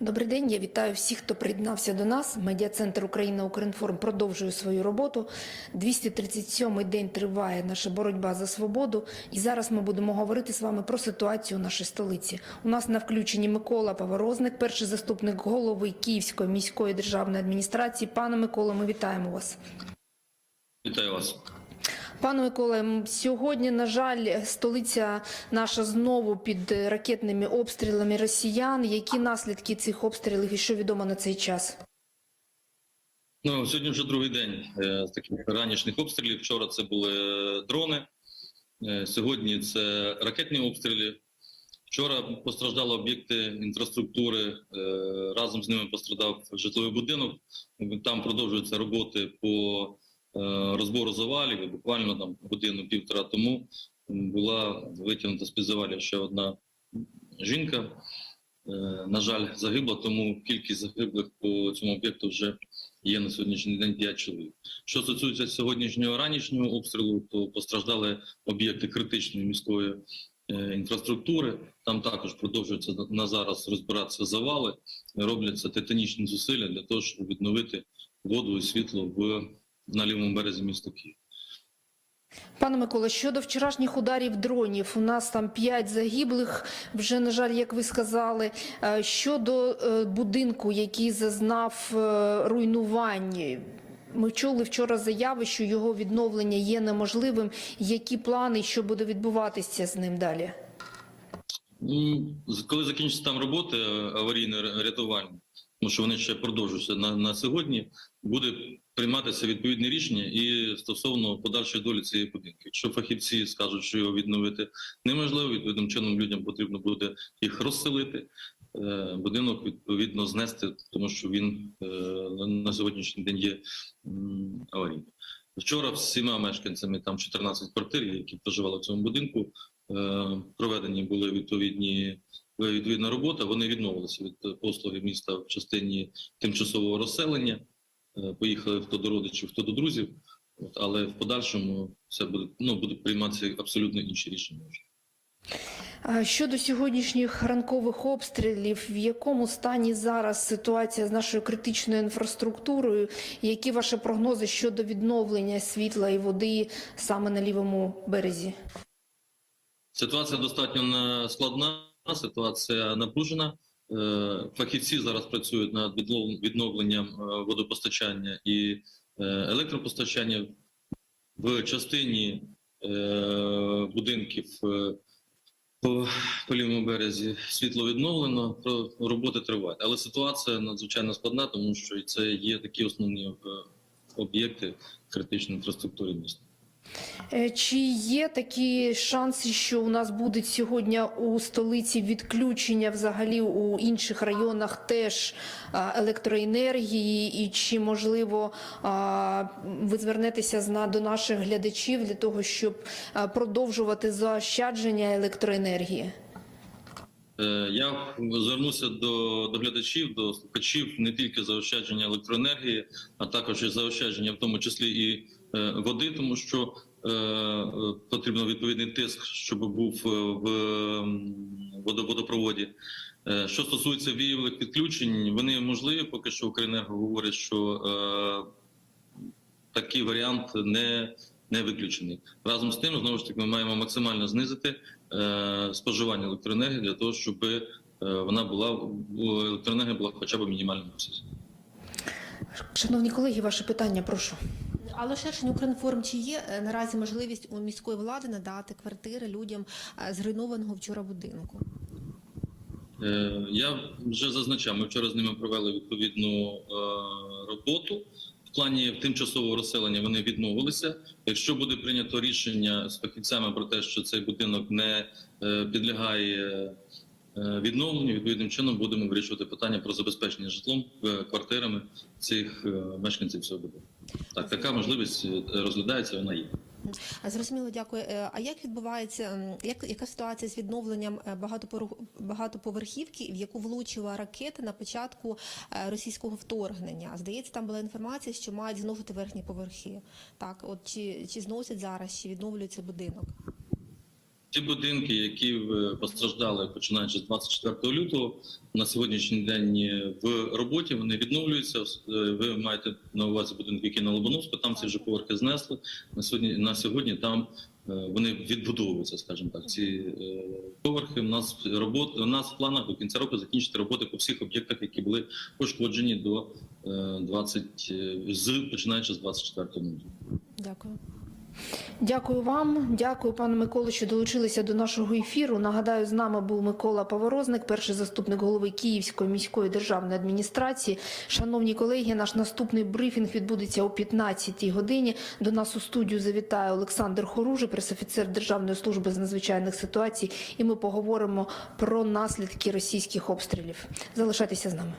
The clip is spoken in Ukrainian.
Добрий день, я вітаю всіх, хто приєднався до нас. Медіа-центр Україна Укрінформ продовжує свою роботу. 237-й день триває наша боротьба за свободу. І зараз ми будемо говорити з вами про ситуацію у нашій столиці. У нас на включенні Микола Поворозник, перший заступник голови Київської міської державної адміністрації. Пане Миколо, ми вітаємо вас. Вітаю вас. Пане Миколе, сьогодні, на жаль, столиця наша знову під е, ракетними обстрілами росіян. Які наслідки цих обстрілів і що відомо на цей час? Ну сьогодні вже другий день е, з таких ранішніх обстрілів. Вчора це були е, дрони, сьогодні це ракетні обстріли. Вчора постраждали об'єкти інфраструктури. Разом з ними пострадав житловий будинок. Там продовжуються роботи по розбору завалів. І Буквально там годину півтора тому була витягнута з під завалів ще одна жінка. Е, На жаль, загибла, тому кількість загиблих по цьому об'єкту вже є на сьогоднішній день 5 чоловік. Що стосується сьогоднішнього ранішнього обстрілу, то постраждали об'єкти критичної міської е, інфраструктури. Там також продовжуються на- на зараз розбиратися завали, робляться титанічні зусилля для того, щоб відновити воду і світло в на лівому березі міста Києва. Пане Микола, щодо вчорашніх ударів дронів, у нас там п'ять загиблих. Вже на жаль, як ви сказали. Е, Щодо е, будинку, який зазнав е, руйнувань. Ми чули вчора заяви, що його відновлення є неможливим. Які плани, що буде відбуватися з ним далі? Ну, коли закінчаться там роботи аварійне рятування, тому що вони ще продовжуються на, на сьогодні, буде прийматися відповідне рішення і стосовно подальшої долі цієї будинки. Якщо фахівці скажуть, що його відновити неможливо, відповідним чином людям потрібно буде їх розселити. е, Будинок відповідно знести, тому що він е, на- сьогоднішній день є аварійним. Вчора всіма мешканцями там 14 квартир, які проживали в цьому будинку, е, проведені були відповідні відповідна робота. Вони відмовилися від послуги міста в частині тимчасового розселення. Е, Поїхали хто до родичів, хто до друзів. Але в подальшому все буде ну будуть прийматися абсолютно інші рішення. Щодо сьогоднішніх ранкових обстрілів, в якому стані зараз ситуація з нашою критичною інфраструктурою? Які ваші прогнози щодо відновлення світла і води саме на лівому березі? Ситуація достатньо складна, ситуація напружена. Е, Фахівці зараз працюють над відновленням е, водопостачання і е, електропостачання в частині будинків. По, лівому березі світло відновлено, роботи тривають. Але ситуація надзвичайно складна, тому що це є такі основні об'єкти критичної інфраструктури міста. Е, Чи є такі шанси, що у нас буде сьогодні у столиці відключення взагалі у інших районах теж електроенергії? І чи можливо ви звернетеся до наших глядачів для того, щоб продовжувати заощадження електроенергії? Е, Я звернуся до, глядачів, до слухачів не тільки заощадження електроенергії, а також і заощадження, в тому числі і е, води, тому що е, е, потрібно відповідний тиск, щоб був е, в водопроводі. Е, Що стосується вієвих відключень, вони можливі. Поки що Укренерго говорить, що е, такий варіант не, не виключений. Разом з тим, знову ж таки, ми маємо максимально знизити е, споживання електроенергії для того, щоб е, вона була електроенергія була хоча б обсязі. Шановні колеги, ваше питання, прошу. Але Шершень Укрінформ, чи є е, наразі можливість у міської влади надати квартири людям е, зруйнованого вчора будинку? Е, Я вже зазначав, ми вчора з ними провели відповідну роботу. В плані тимчасового розселення вони відмовилися. Якщо буде прийнято рішення з фахівцями про те, що цей будинок не підлягає е, відновленню, відповідним чином будемо вирішувати питання про забезпечення житлом е, квартирами цих е, мешканців цього будинку. Так, така можливість розглядається, вона є. Зрозуміло, дякую. А як відбувається, як, яка ситуація з відновленням багатоповерхівки, в яку влучила ракета на початку російського вторгнення? Здається, там була інформація, що мають зносити верхні поверхи. Так, от чи, чи зносять зараз, чи відновлюється будинок? Ті будинки, які е, постраждали починаючи з 24 лютого, на сьогоднішній день е, в роботі вони відновлюються. Е, Ви маєте на увазі будинки, які на Лобановську, там ці вже поверхи знесли. На сьогодні на сьогодні там вони відбудовуються, скажімо так. Ці поверхи. У нас робот у нас в планах до кінця року закінчити роботи по всіх об'єктах, які були пошкоджені до е, 20, е, з починаючи з 24 лютого. Дякую. Дякую вам, дякую, пане Миколо, що долучилися до нашого ефіру. Нагадаю, з нами був Микола Поворозник, перший заступник голови Київської міської державної адміністрації. Шановні колеги, наш наступний брифінг відбудеться о 15-й годині. До нас у студію завітає Олександр Хоружий, пресофіцер Державної служби з надзвичайних ситуацій, і ми поговоримо про наслідки російських обстрілів. Залишайтеся з нами.